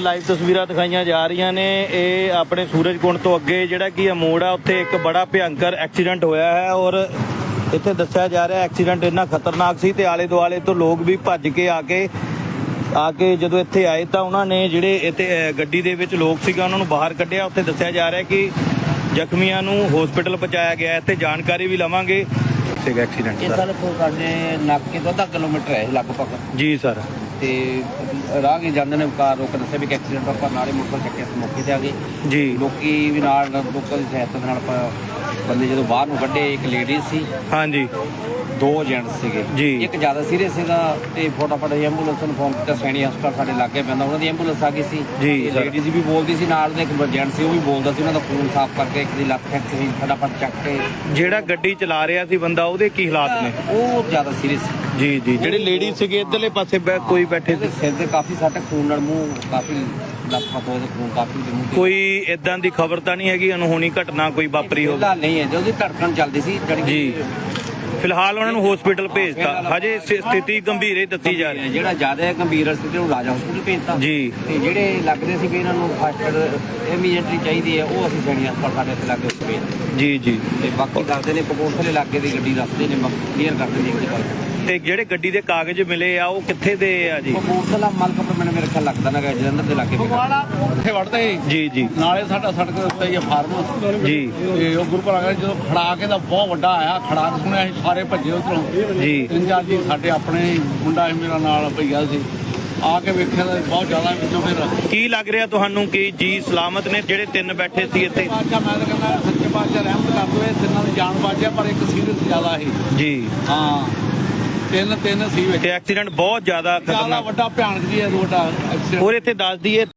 Live ਤਸਵੀਰਾਂ ਦਿਖਾਈਆਂ ਜਾ ਰਹੀਆਂ ਨੇ। ਇਹ ਆਪਣੇ ਸੂਰਜਕੁੰਡ ਤੋਂ ਅੱਗੇ ਜਿਹੜਾ ਕੀ ਆ ਮੋੜ ਆ ਉੱਥੇ ਇੱਕ ਬੜਾ ਭਿਅੰਕਰ ਐਕਸੀਡੈਂਟ ਹੋਇਆ ਹੈ ਔਰ ਇੱਥੇ ਦੱਸਿਆ ਜਾ ਰਿਹਾ ਐਕਸੀਡੈਂਟ ਇੰਨਾ ਖਤਰਨਾਕ ਸੀ ਤੇ ਆਲੇ ਦੁਆਲੇ ਤੋਂ ਲੋਕ ਵੀ ਭੱਜ ਕੇ ਆ ਕੇ ਆ ਕੇ ਜਦੋਂ ਇੱਥੇ ਆਏ ਤਾਂ ਉਹਨਾਂ ਨੇ ਜਿਹੜੇ ਇੱਥੇ ਗੱਡੀ ਦੇ ਵਿੱਚ ਲੋਕ ਸੀਗਾ ਉਹਨਾਂ ਨੂੰ ਬਾਹਰ ਕੱਢਿਆ। ਉੱਥੇ ਦੱਸਿਆ ਜਾ ਰਿਹਾ ਕਿ ਜ਼ਖਮੀਆਂ ਨੂੰ ਹਸਪੀਟਲ ਪਹੁੰਚਾਇਆ ਗਿਆ ਹੈ। ਇੱਥੇ ਜਾਣਕਾਰੀ ਵੀ ਲਵਾਂਗੇ। ਸੀਗਾ ਐਕਸੀਡੈਂਟ ਇਹ ਦਾ ਸਰ ਕੋਲ ਸਾਡੇ ਨਾਕੇ ਤੋਂ ਅੱਧਾ ਕਿਲੋਮੀਟਰ ਹੈ ਲਗਭਗ? ਜੀ ਸਰ ਤੇ ਰਾਹ ਕੇ ਜਾਂਦੇ ਨੇ ਕਾਰ ਰੋਕ ਦੱਸਿਆ ਵੀ ਕਿ ਐਕਸੀਡੈਂਟ ਆਪਾਂ ਨਾਲੇ ਮੋਟਰ ਚੱਕਿਆ ਤੇ ਮੌਕੇ ਤੇ ਆ ਗਏ। ਜੀ। ਲੋਕੀ ਵੀ ਨਾਲ ਲੋਕਾਂ ਦੀ ਸਹਾਇਤਾ ਦੇ ਨਾਲ ਆਪਾਂ ਬੰਦੇ ਜਦੋਂ ਬਾਹਰ ਨੂੰ ਕੱਢੇ ਇੱਕ ਲੇਡੀ ਸੀ। ਹਾਂਜੀ। ਦੋ ਜੈਂਟਸ ਸੀਗੇ। ਜੀ। ਇੱਕ ਜ਼ਿਆਦਾ ਸੀਰੀਅਸ ਸੀਗਾ ਤੇ ਫਟਾਫਟ ਐਂਬੂਲੈਂਸ ਨੂੰ ਫੋਨ ਕੀਤਾ ਸੈਣੀ ਹਸਪਤਾਲ ਸਾਡੇ ਲਾਗੇ ਪੈਂਦਾ ਉਹਨਾਂ ਦੀ ਐਂਬੂਲੈਂਸ ਆ ਗਈ ਸੀ। ਜੀ, ਸਰ। ਲੇਡੀਜ਼ ਵੀ ਬੋਲਦੀ ਸੀ ਨਾਲ ਦੇ ਇੱਕ ਜੈਂਟ ਸੀ ਉਹ ਵੀ ਬੋਲਦਾ ਸੀ ਉਹਨਾਂ ਦਾ ਖੂਨ ਸਾਫ਼ ਕਰਕੇ ਇੱਕ ਦੀ ਲੱਤ ਫ੍ਰੈਕਚਰ ਸੀ ਫਟਾਫਟ ਚੱਕ ਕੇ। ਜਿਹੜਾ ਗੱਡੀ ਚਲਾ ਰਿਹਾ ਸੀ ਬੰਦਾ ਉਹਦੇ ਕੀ ਹਾਲਾਤ ਨੇ? ਉਹ ਜ਼ਿਆਦਾ ਸੀਰੀਅਸ ਸੀ। ਜੀ ਜੀ ਜਿਹੜੇ ਲੇਡੀ ਸੀਗੇ ਇਧਰਲੇ ਪਾਸੇ ਬੈ- ਕੋਈ ਬੈਠੇ ਉਹਦੇ ਸੀ ਸਿਰ ਤੇ ਕਾਫੀ ਸੱਟ ਖੂਨ ਨਾਲ ਮੂੰਹ ਕਾਫੀ ਦੇ ਖੂਨ ਕਾਫੀ ਦੇ ਮੂੰਹ। ਕੋਈ ਇਦਾਂ ਦੀ ਖਬਰ ਤਾਂ ਨਹੀਂ ਹੈਗੀ ਅਨਹੋਣੀ ਘਟਨਾ ਕੋਈ ਵਾਪਰੀ ਹੋਵੇ। ਨਹੀਂ ਹੈ ਜੀ ਉਹਦੀ ਧੜਕਣ ਚੱਲਦੀ ਸੀ ਜਿਹੜੀ ਜੀ। ਫਿਲਹਾਲ ਉਹਨਾਂ ਨੂੰ ਹਸਪੀਟਲ ਭੇਜਤਾ। ਹਜੇ ਸ- ਸਥਿਤੀ ਗੰਭੀਰ ਹੀ ਦੱਸੀ ਜਾ ਰਹੀ ਹੈ। ਜਿਹੜਾ ਜ਼ਿਆਦਾ ਗੰਭੀਰ ਸਥਿਤੀ ਨੂੰ ਰਾਜਾ ਹਸਪੀਟਲ ਭੇਜਤਾ। ਜੀ। ਤੇ ਜਿਹੜੇ ਲੱਗਦੇ ਸੀ ਵੀ ਇਹਨਾਂ ਨੂੰ ਫਸਟ ਇਮੀਡੀਏਟਲੀ ਚਾਹੀਦੀ ਹੈ ਉਹ ਅਸੀਂ ਸੈਣੀ ਹਸਪਤਾਲ ਸਾਡੇ ਇੱਥੇ ਲੱਗੇ ਉੱਥੇ ਭੇਜ ਜੀ ਜੀ। ਤੇ ਬਾਕੀ ਕਰਦੇ ਨੇ ਕਪੂਰਥਲੇ ਲਾਗੇ ਦੀ ਗੱਡੀ ਦੱਸਦੇ ਨੇ ਕਲੀਅਰ ਕਰਦੇ ਨੇ ਇੱਕ ਗੱਲ। ਤੇ ਜਿਹੜੇ ਗੱਡੀ ਦੇ ਕਾਗਜ਼ ਮਿਲੇ ਆ ਉਹ ਕਿੱਥੇ ਦੇ ਆ ਜੀ? ਕਪੂਰਥਲਾ ਮਲਕਪੁਰ ਮੈਨੂੰ ਮੇਰੇ ਖਿਆਲ ਲੱਗਦਾ ਨਾ ਕਿ ਜਲੰਧਰ ਦੇ ਲਾਗੇ ਉੱਥੇ ਵੜਦੇ ਸੀ। ਜੀ ਜੀ। ਨਾਲੇ ਸਾਡਾ ਸੜਕ ਦੇ ਉੱਤੇ ਹੀ ਆ ਫਾਰਮ। ਜੀ। ਤੇ ਉਹ ਗੁਰੂ ਘਰ ਜਦੋਂ ਖੜਾ ਕੇ ਦਾ ਬਹੁਤ ਵੱਡਾ ਆਇਆ ਖੜਾ ਕੇ ਸੁਣਿਆ ਅਸੀਂ ਸਾਰੇ ਭੱਜੇ ਉਧਰੋਂ। ਜੀ। ਤਿੰਨ ਚਾਰ ਜੀ ਸਾਡੇ ਆਪਣੇ ਮੁੰਡਾ ਸੀ ਮੇਰਾ ਨਾਲ ਭਈਆ ਸੀ। ਆ ਕੇ ਵੇਖਿਆ ਤਾਂ ਬਹੁਤ ਜ਼ਿਆਦਾ ਵਿੱਚੋਂ ਫਿਰ। ਕੀ ਲੱਗ ਰਿਹਾ ਤੁਹਾਨੂੰ ਕਿ ਜੀ ਸਲਾਮਤ ਨੇ ਜਿਹੜੇ ਤਿੰਨ ਬੈਠੇ ਸੀ ਇੱਥੇ? ਬਾਦਸ਼ਾਹ ਮੈਂ ਤਾਂ ਕਹਿੰਦਾ ਸੱਚੇ ਬਾਦਸ਼ਾਹ ਰਹਿਮਤ ਕਰ ਦਵੇ ਤਿੰਨਾਂ ਦੀ ਜਾਨ ਬਾਜਿਆ ਪਰ ਇੱਕ ਸੀਰੀਅਸ ਜ਼ਿਆਦਾ ਸੀ। ਜੀ। ਹਾਂ। ਤਿੰਨ ਤਿੰਨ ਸੀ ਵਿੱਚ। ਤੇ ਐਕਸੀਡੈਂਟ ਬਹੁਤ ਜ਼ਿਆਦਾ ਜ਼ਿਆਦਾ ਖਤਰਨਾਕ। ਵੱਡਾ ਭਿਆਨਕ ਜੀ ਹੈ ਵੱਡਾ ਐਕਸੀਡੈਂਟ ਹੋਰ ਇੱਥੇ ਦੱਸ ਦਈਏ